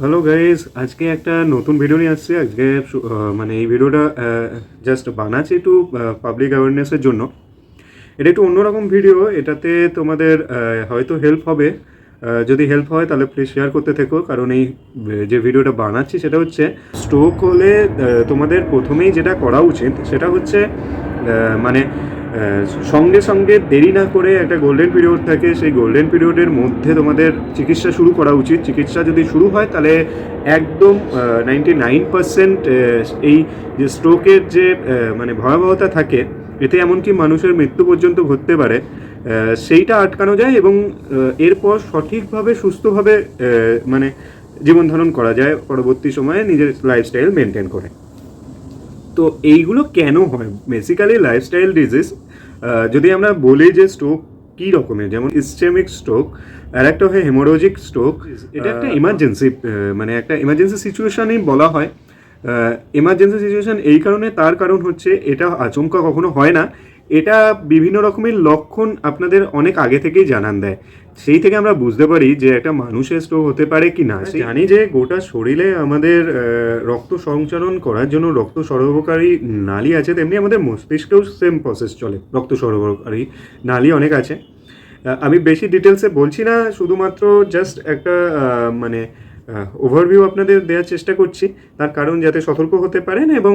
Hello guys আজকে একটা নতুন ভিডিও নিয়ে আসছি। আজকে মানে এই ভিডিওটা জাস্ট বানাচ্ছি একটু পাবলিক অ্যাওয়ারনেসের জন্য। এটা একটু অন্যরকম ভিডিও এটাতে তোমাদের হয়তো হেল্প হবে। যদি হেল্প হয়, তাহলে প্লিজ শেয়ার করতে থেকো। কারণ এই যে ভিডিওটা বানাচ্ছি, সেটা হচ্ছে স্ট্রোক হলে তোমাদের প্রথমেই যেটা করা উচিত, সেটা হচ্ছে মানে সঙ্গে সঙ্গে দেরি না করে একটা গোল্ডেন পিরিয়ড থাকে, সেই গোল্ডেন পিরিয়ডের মধ্যে তোমাদের চিকিৎসা শুরু করা উচিত। চিকিৎসা যদি শুরু হয়, তাহলে একদম নাইনটি নাইন পার্সেন্ট এই যে স্ট্রোকের যে মানে ভয়াবহতা থাকে, এতে এমনকি মানুষের মৃত্যু পর্যন্ত ঘটতে পারে সেইটা আটকানো যায় এবং এরপর সঠিকভাবে, সুস্থভাবে মানে জীবন ধারণ করা যায় পরবর্তী সময়ে নিজের লাইফস্টাইল মেনটেন করে। তো এইগুলো কেন হয়? বেসিক্যালি লাইফস্টাইল ডিজিজ যদি আমরা বলি যে স্ট্রোক কি রকমের যেমন ইস্টেমিক স্ট্রোক আর একটা হয় হেমোরোজিক স্ট্রোক এটা একটা ইমার্জেন্সি মানে একটা ইমার্জেন্সি সিচুয়েশনই বলা হয়। ইমার্জেন্সি সিচুয়েশন এই কারণে তার কারণ হচ্ছে এটা আচমকা কখনো হয় না। এটা বিভিন্ন রকমের লক্ষণ আপনাদের অনেক আগে থেকেই জানান দেয়। সেই থেকে আমরা বুঝতে পারি যে একটা মানুষের স্ট্রোক হতে পারে কি না। জানি যে গোটা শরীরে আমাদের রক্ত সঞ্চালন করার জন্য রক্ত সরবরাহকারী নালী আছে তেমনি আমাদের মস্তিষ্কেও সেম প্রসেস চলে রক্ত সরবরাহকারী নালী অনেক আছে। আমি বেশি ডিটেলসে বলছি না শুধুমাত্র জাস্ট একটা মানে ওভারভিউ আপনাদের দেওয়ার চেষ্টা করছি। তার কারণ যাতে সতর্ক হতে পারেন এবং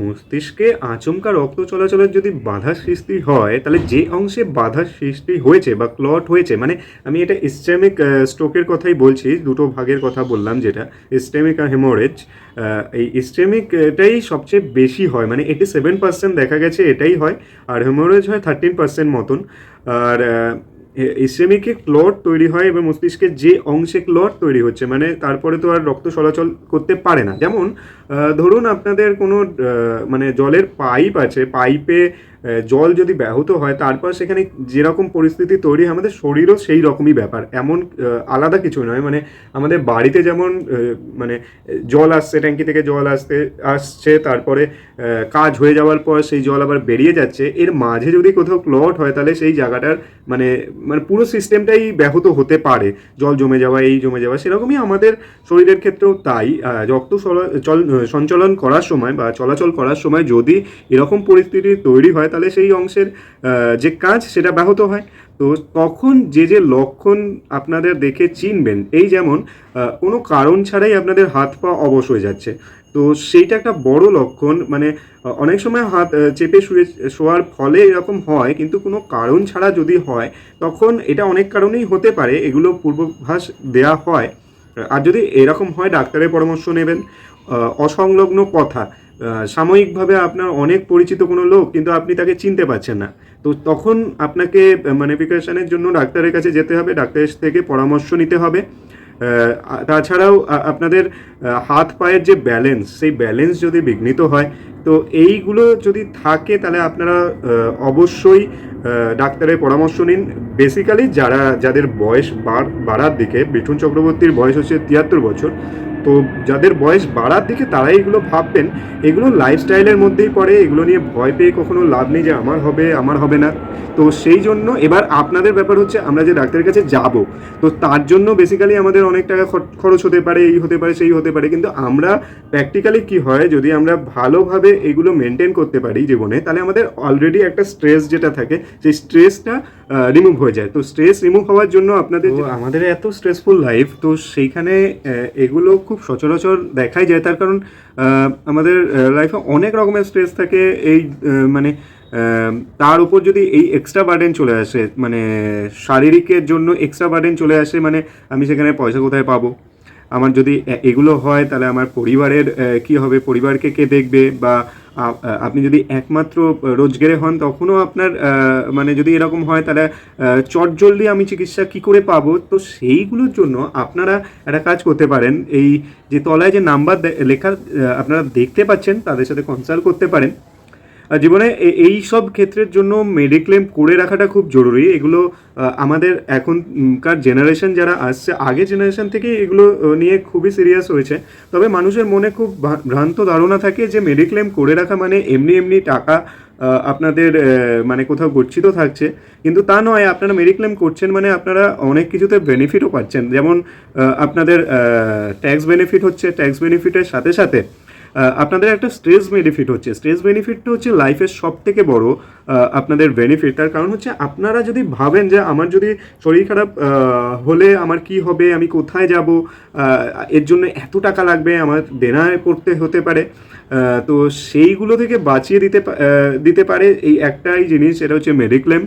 মস্তিষ্কে আচমকা রক্ত চলাচলের যদি বাধা সৃষ্টি হয়, তাহলে যে অংশে বাধা সৃষ্টি হয়েছে বা ক্লট হয়েছে মানে আমি এটা ইস্টেমিক স্ট্রোকের কথাই বলছি, দুটো ভাগের কথা বললাম যেটা ইস্টেমিক আর হেমোরেজ এই ইস্টেমিক এটাই সবচেয়ে বেশি হয় মানে এটি সেভেন পার্সেন্ট দেখা গেছে এটাই হয়, আর হেমোরেজ হয় থার্টিন পার্সেন্ট মতন, আর ইসেমিকে ক্লট তৈরি হয় এবং মস্তিষ্কের যে অংশে ক্লট তৈরি হচ্ছে মানে তারপরে তো আর রক্ত চলাচল করতে পারে না। যেমন ধরুন আপনাদের কোনো মানে জলের পাইপ আছে, পাইপে জল যদি ব্যাহত হয়, তারপর সেখানে যেরকম পরিস্থিতি তৈরি হয়, আমাদের শরীরও সেই রকমই ব্যাপার। এমন আলাদা কিছু নয় মানে আমাদের বাড়িতে যেমন মানে জল আসছে, ট্যাঙ্কি থেকে জল আসতে, আসছে, তারপরে কাজ হয়ে যাওয়ার পর সেই জল আবার বেরিয়ে যাচ্ছে, এর মাঝে যদি কোথাও ক্লট হয়, তাহলে সেই জায়গাটার মানে মানে পুরো সিস্টেমটাই ব্যাহত হতে পারে। জল জমে যাওয়া, এই জমে যাওয়া, সেরকমই আমাদের শরীরের ক্ষেত্রেও তাই। রক্ত চল সঞ্চালন করার সময় বা চলাচল করার সময় যদি এরকম পরিস্থিতি তৈরি হয়, তাহলে সেই অংশের যে কাজ সেটা ব্যাহত হয়। তো তখন যে যে লক্ষণ আপনাদের দেখে চিনবেন, এই যেমন কোনো কারণ ছাড়াই আপনাদের হাত পা অবশ হয়ে যাচ্ছে। তো সেইটা একটা বড় লক্ষণ মানে অনেক সময় হাত চেপে শুয়ে, শোয়ার ফলে এরকম হয়, কিন্তু কোনো কারণ ছাড়া যদি হয়, তখন এটা অনেক কারণেই হতে পারে, এগুলো পূর্বাভাস দেয়া হয়। আর যদি এরকম হয়, ডাক্তারের পরামর্শ নেবেন। অসংলগ্ন কথা। সাময়িকভাবে আপনার অনেক পরিচিত কোনো লোক, কিন্তু আপনি তাকে চিনতে পারছেন না। তো তখন আপনাকে প্রিপারেশনের জন্য ডাক্তারের কাছে যেতে হবে, ডাক্তারের থেকে পরামর্শ নিতে হবে। তাছাড়াও আপনাদের হাত পায়ের যে ব্যালেন্স সেই ব্যালেন্স যদি বিঘ্নিত হয়, তো এইগুলো যদি থাকে, তাহলে আপনারা অবশ্যই ডাক্তারের পরামর্শ নিন। বেসিক্যালি যারা, যাদের বয়স বাড়- বাড়ার দিকে, মিঠুন চক্রবর্তীর বয়স হচ্ছে তিয়াত্তর বছর তো যাদের বয়স বাড়ার দিকে তারাই এগুলো ভাববেন, এগুলো লাইফস্টাইলের মধ্যেই পড়ে, এগুলো নিয়ে ভয় পেয়ে কখনো লাভ নেই যে আমার হবে আমার হবে না। তো সেই জন্য এবার আপনাদের ব্যাপার হচ্ছে আমরা যে ডাক্তারের কাছে যাব, তো তার জন্য বেসিক্যালি আমাদের অনেক টাকা খর- খরচ হতে পারে, এই হতে পারে, সেই হতে পারে। কিন্তু আমরা প্র্যাকটিক্যালি কি হয়, যদি আমরা ভালোভাবে এগুলো মেনটেন করতে পারি জীবনে, তাহলে আমাদের অলরেডি একটা স্ট্রেস যেটা থাকে, সেই স্ট্রেসটা রিমুভ হয়ে যায়। তো স্ট্রেস রিমুভ হওয়ার জন্য আপনাদের আমাদের এত স্ট্রেসফুল লাইফ তো সেইখানে এগুলো খুব সচরাচর দেখাই যায়। তার কারণ আমাদের লাইফে অনেক রকমের স্ট্রেস থাকে এই মানে তার উপর যদি এই এক্সট্রা বার্ডেন চলে আসে মানে শারীরিকের জন্য এক্সট্রা বার্ডেন চলে আসে মানে আমি সেখানে পয়সা কোথায় পাবো? আমার যদি এগুলো হয়, তাহলে আমার পরিবারের কি হবে? পরিবারকে কে দেখবে? বা আপনি যদি একমাত্র রোজগারে হন, তখনও আপনার মানে যদি এরকম হয়, তাহলে চটজলদি আমি চিকিৎসা কি করে পাব? তো সেইগুলোর জন্য আপনারা একটা কাজ করতে পারেন। এই যে তলায় যে নাম্বার লেখা আপনারা দেখতে পাচ্ছেন, তাদের সাথে কনসাল্ট করতে পারেন। জীবনে এই সব ক্ষেত্রের জন্য মেডিক্লেম করে রাখাটা খুব জরুরি। এগুলো আমাদের এখনকার জেনারেশন যারা আসছে, আগে জেনারেশন থেকে এগুলো নিয়ে খুবই সিরিয়াস হয়েছে। তবে মানুষের মনে খুব ভ্রান্ত ধারণা থাকে যে মেডিক্লেম করে রাখা মানে এমনি এমনি টাকা আপনাদের মানে কোথাও গচ্ছিত থাকছে। কিন্তু তা নয়, আপনারা মেডিক্লেম করছেন মানে আপনারা অনেক কিছুতে বেনিফিটও পাচ্ছেন। যেমন আপনাদের ট্যাক্স বেনিফিট হচ্ছে। ট্যাক্স বেনিফিটের সাথে সাথে আপনাদের একটা স্ট্রেস বেনিফিট হচ্ছে। স্ট্রেস বেনিফিটটা হচ্ছে লাইফের সব থেকে বড় আপনাদের বেনিফিট তার কারণ হচ্ছে আপনারা যদি ভাবেন যে আমার যদি শরীর খারাপ হলে আমার কি হবে, আমি কোথায় যাব এর জন্য এত টাকা লাগবে, আমার দেনায় পড়তে হতে পারে। তো সেইগুলো থেকে বাঁচিয়ে দিতে দিতে পারে এই একটাই জিনিস, সেটা হচ্ছে মেডিক্লেম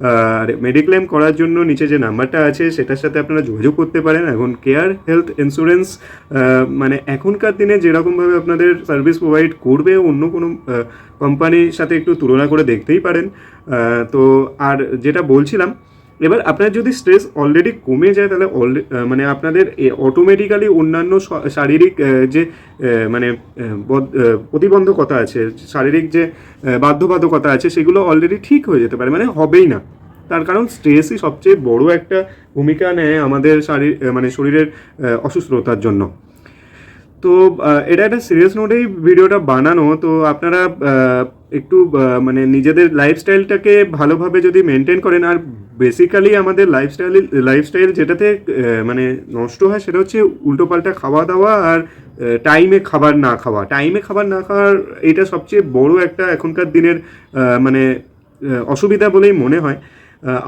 আর মেডিক্লেম করার জন্য নিচে যে নাম্বারটা আছে, সেটার সাথে আপনারা যোগাযোগ করতে পারেন। এখন কেয়ার হেলথ ইন্স্যুরেন্স মানে এখনকার দিনে যেরকমভাবে আপনাদের সার্ভিস প্রোভাইড করবে, অন্য কোনো কোম্পানির সাথে একটু তুলনা করে দেখতেই পারেন। তো আর যেটা বলছিলাম এবার আপনার যদি স্ট্রেস অলরেডি কমে যায়, তাহলে মানে আপনাদের অটোমেটিক্যালি অন্যান্য শারীরিক যে মানে প্রতিবন্ধকতা আছে, শারীরিক যে বাধ্যবাধকতা আছে, সেগুলো অলরেডি ঠিক হয়ে যেতে পারে মানে হবেই না। তার কারণ স্ট্রেসই সবচেয়ে বড় একটা ভূমিকা নেয় আমাদের শারীর মানে শরীরের অসুস্থতার জন্য। তো এটা একটা সিরিয়াস নোটেই ভিডিওটা বানানো। তো আপনারা একটু মানে নিজেদের লাইফস্টাইলটাকে ভালোভাবে যদি মেনটেন করেন, আর বেসিক্যালি আমাদের লাইফস্টাইল লাইফস্টাইল যেটাতে মানে নষ্ট হয় সেটা হচ্ছে উল্টোপাল্টা খাওয়া দাওয়া আর টাইমে খাবার না খাওয়া। টাইমে খাবার না খাওয়ার এটা সবচেয়ে বড় একটা এখনকার দিনের মানে অসুবিধা বলেই মনে হয়।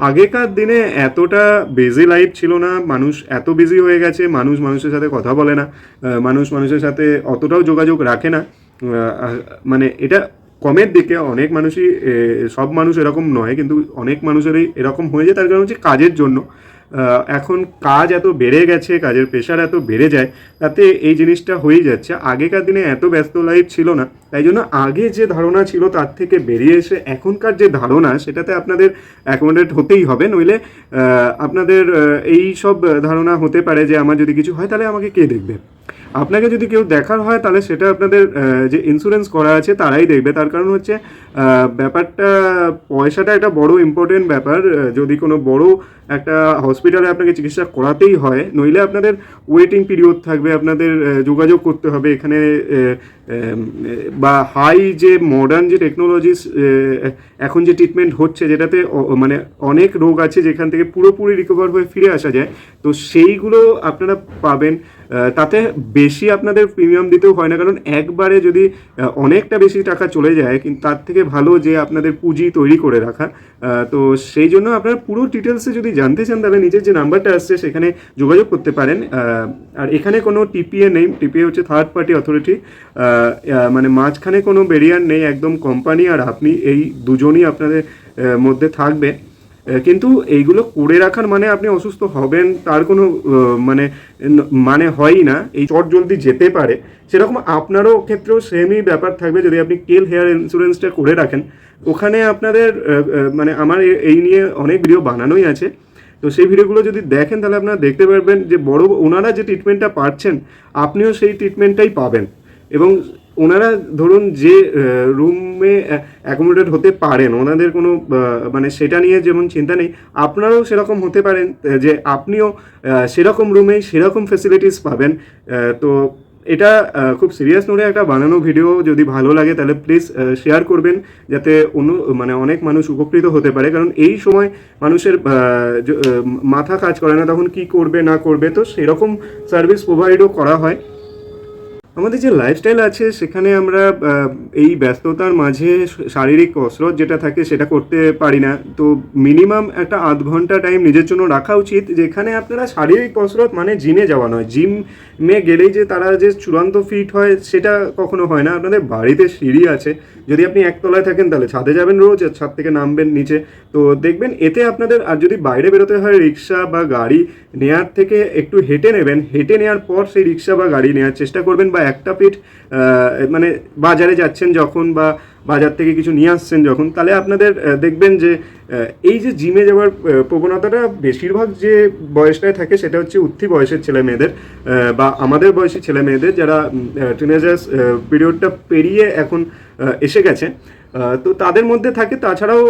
আগেকার দিনে এতটা বিজি লাইফ ছিল না, মানুষ এত বিজি হয়ে গেছে, মানুষ মানুষের সাথে কথা বলে না মানুষ মানুষের সাথে অতটাও যোগাযোগ রাখে না। মানে এটা কমের দিকে অনেক মানুষই সব মানুষ এরকম নয়, কিন্তু অনেক মানুষেরই এরকম হয়ে যায়। তার কারণ হচ্ছে কাজের জন্য। এখন কাজ এত বেড়ে গেছে, কাজের প্রেশার এত বেড়ে যায়, তাতে এই জিনিসটা হয়েই যাচ্ছে। আগেকার দিনে এত ব্যস্ত লাইফ ছিল না, তাই জন্য আগে যে ধারণা ছিল তার থেকে বেরিয়ে এসে এখনকার যে ধারণা, সেটাতে আপনাদের অ্যাকোমোডেট হতেই হবে। নইলে আপনাদের এই সব ধারণা হতে পারে যে আমার যদি কিছু হয়, তাহলে আমাকে কে দেখবে? আপনাকে যদি কেউ দেখার হয়, তাহলে সেটা আপনাদের যে ইন্স্যুরেন্স করা আছে তারাই দেখবে। তার কারণ হচ্ছে ব্যাপারটা, পয়সাটা একটা বড় ইম্পর্টেন্ট ব্যাপার। যদি কোনো বড় একটা হসপিটালে আপনাকে চিকিৎসা করাতেই হয়, নইলে আপনাদের ওয়েটিং পিরিয়ড থাকবে, আপনাদের যোগাযোগ করতে হবে। এখানে বা হাই যে মডার্ন যে টেকনোলজিস এখন যে ট্রিটমেন্ট হচ্ছে, যেটাতে মানে অনেক রোগ আছে, যেখান থেকে পুরোপুরি রিকভার হয়ে ফিরে আসা যায়, তো সেইগুলো আপনারা পাবেন। তাতে বেশি আপনাদের প্রিমিয়াম দিতেও হয় না, কারণ একবারে যদি অনেকটা বেশি টাকা চলে যায়, কিন্তু তার থেকে ভালো যে আপনাদের পুঁজি তৈরি করে রাখা তো সেই জন্য আপনারা পুরো ডিটেলসে যদি জানতে চান, তাহলে নিজের যে নাম্বারটা আসছে, সেখানে যোগাযোগ করতে পারেন। আর এখানে কোনো টিপিএ নেই টিপিএ হচ্ছে থার্ড পার্টি অথরিটি মানে মাঝখানে কোনো ব্যারিয়ার নেই, একদম কোম্পানি আর আপনি এই দুজনই আপনাদের মধ্যে থাকবে কিন্তু এইগুলো করে রাখার মানে আপনি অসুস্থ হবেন, তার কোনো মানে মানে হয়ই না। এই চট জলদি যেতে পারে। সেরকম আপনারও ক্ষেত্রেও সেমই ব্যাপার থাকবে। যদি আপনি কেল হেয়ার ইন্স্যুরেন্সটা করে রাখেন, ওখানে আপনাদের মানে আমার এই নিয়ে অনেক ভিডিও বানানোই আছে। তো সেই ভিডিওগুলো যদি দেখেন, তাহলে আপনারা দেখতে পারবেন যে বড়, ওনারা যে ট্রিটমেন্টটা পাচ্ছেন আপনিও সেই ট্রিটমেন্টটাই পাবেন। এবং ওনারা ধরুন যে রুমে অ্যাকোমোডেট হতে পারেন, ওনাদের কোনো মানে সেটা নিয়ে যেমন চিন্তা নেই, আপনারাও সেরকম হতে পারেন যে আপনিও সেরকম রুমে সেরকম ফেসিলিটিস পাবেন তো এটা খুব সিরিয়াস নোটে একটা বানানো ভিডিও যদি ভালো লাগে তাহলে প্লিজ শেয়ার করবেন, যাতে অন্য মানে অনেক মানুষ উপকৃত হতে পারে, কারণ এই সময় মানুষের মাথা কাজ করে না, তখন কি করবে, না করবে, তো সেরকম সার্ভিস প্রোভাইডও করা হয়। আমাদের যে লাইফস্টাইল আছে, সেখানে আমরা এই ব্যস্ততার মাঝে শারীরিক কসরত যেটা থাকে সেটা করতে পারি না। তো মিনিমাম একটা আধ ঘণ্টা টাইম নিজের জন্য রাখা উচিত, যেখানে আপনারা শারীরিক কসরত মানে জিমে যাওয়া নয়। জিমে গেলেই যে তারা যে চূড়ান্ত ফিট হয়, সেটা কখনো হয় না। আপনাদের বাড়িতে সিঁড়ি আছে, যদি আপনি একতলায় থাকেন তাহলে ছাদে যাবেন রোজ ছাদ থেকে নামবেন নিচে। তো দেখবেন এতে আপনাদের, আর যদি বাইরে বেরোতে হয় রিক্সা বা গাড়ি নেয়ার থেকে একটু হেঁটে নেবেন, হেঁটে নেওয়ার পর সেই রিক্সা বা গাড়ি নেওয়ার চেষ্টা করবেন বা একটা পিঠ মানে বাজারে যাচ্ছেন যখন বা বাজার থেকে কিছু নিয়ে আসছেন যখন, তাহলে আপনাদের দেখবেন যে এই যে জিমে যাওয়ার প্রবণতাটা বেশিরভাগ যে বয়সটায় থাকে সেটা হচ্ছে উত্থি বয়সের ছেলে মেয়েদের বা আমাদের বয়সী ছেলে মেয়েদের যারা টিনেজার্স পিরিয়ডটা পেরিয়ে এখন এসে গেছে। তো তাদের মধ্যে থাকে, তাছাড়াও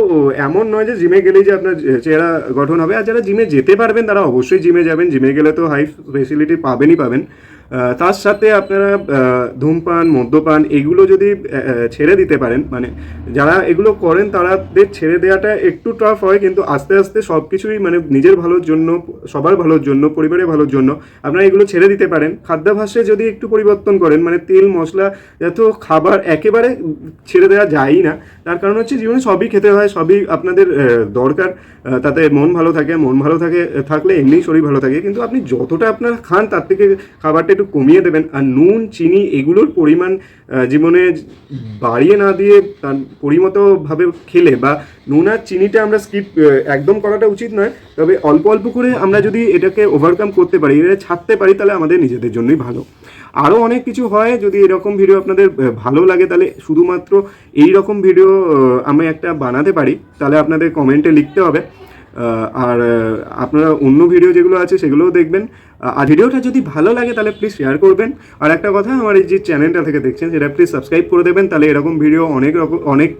এমন নয় যে জিমে গেলেই যে আপনার চেহারা গঠন হবে, আর যারা জিমে যেতে পারবেন তারা অবশ্যই জিমে যাবেন, জিমে গেলে তো হাই ফেসিলিটি পাবেনই পাবেন। তার সাথে আপনারা ধূমপান, মদ্যপান এগুলো যদি ছেড়ে দিতে পারেন মানে যারা এগুলো করেন তারাদের ছেড়ে দেওয়াটা একটু টাফ হয়, কিন্তু আস্তে আস্তে সব কিছুই মানে নিজের ভালোর জন্য, সবার ভালোর জন্য, পরিবারের ভালোর জন্য আপনারা এগুলো ছেড়ে দিতে পারেন। খাদ্যাভ্যাসে যদি একটু পরিবর্তন করেন মানে তেল, মশলা যত খাবার একেবারে ছেড়ে দেওয়া যায়ই না, তার কারণ হচ্ছে জীবনে সবই খেতে হয়, সবই আপনাদের দরকার তাতে মন ভালো থাকে, মন ভালো থাকে, থাকলে এমনিই শরীর ভালো থাকে, কিন্তু আপনি যতটা আপনার খান তার থেকে খাবারটা একটু কমিয়ে দেবেন। আর নুন, চিনি এগুলোর পরিমাণ জীবনে বাড়িয়ে না দিয়ে তার পরিমতভাবে খেলে বা নুন আর চিনিটা আমরা স্কিপ একদম করাটা উচিত নয়। তবে অল্প অল্প করে আমরা যদি এটাকে ওভারকাম করতে পারি এটা ছাড়তে পারি, তাহলে আমাদের নিজেদের জন্যই ভালো। আরও অনেক কিছু হয়, যদি এরকম ভিডিও আপনাদের ভালো লাগে, তাহলে শুধুমাত্র এই রকম ভিডিও আমি একটা বানাতে পারি, তাহলে আপনাদের কমেন্টে লিখতে হবে। আর আপনারা অন্য ভিডিও যেগুলো আছে, সেগুলোও দেখবেন। আর ভিডিওটা যদি ভালো লাগে তাহলে প্লিজ শেয়ার করবেন। আর একটা কথা, আমার এই যে চ্যানেলটা থেকে দেখছেন, সেটা প্লিজ সাবস্ক্রাইব করে দেবেন, তাহলে এরকম ভিডিও অনেক রকম, অনেক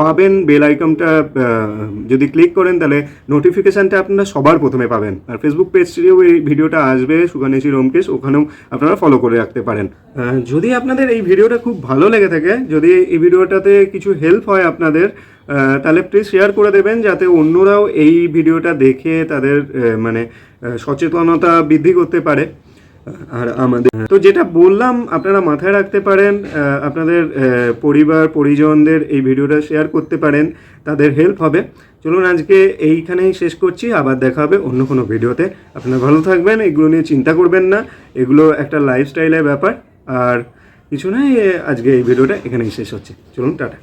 পাবেন। বেল আইকনটা যদি ক্লিক করেন, তাহলে নোটিফিকেশানটা আপনারা সবার প্রথমে পাবেন। আর ফেসবুক পেজটিও এই ভিডিওটা আসবে, সুগানেশি রোমকেশ, ওখানেও আপনারা ফলো করে রাখতে পারেন। যদি আপনাদের এই ভিডিওটা খুব ভালো লেগে থাকে, যদি এই ভিডিওটাতে কিছু হেল্প হয় আপনাদের তাহলে প্লিজ শেয়ার করে দেবেন, যাতে অন্যরাও এই ভিডিওটা দেখে তাদের মানে সচেতনতা বৃদ্ধি করতে পারে আর আমাদের তো যেটা বললাম, আপনারা মাথায় রাখতে পারেন আপনাদের পরিবার, পরিজনদের এই ভিডিওটা শেয়ার করতে পারেন, তাদের হেল্প হবে। চলুন আজকে এইখানেই শেষ করছি, আবার দেখা হবে অন্য কোনো ভিডিওতে। আপনারা ভালো থাকবেন, এগুলো নিয়ে চিন্তা করবেন না, এগুলো একটা লাইফস্টাইলের ব্যাপার, আর কিছু নয়, আজকে এই ভিডিওটা এখানেই শেষ হচ্ছে। চলুন, টাটা।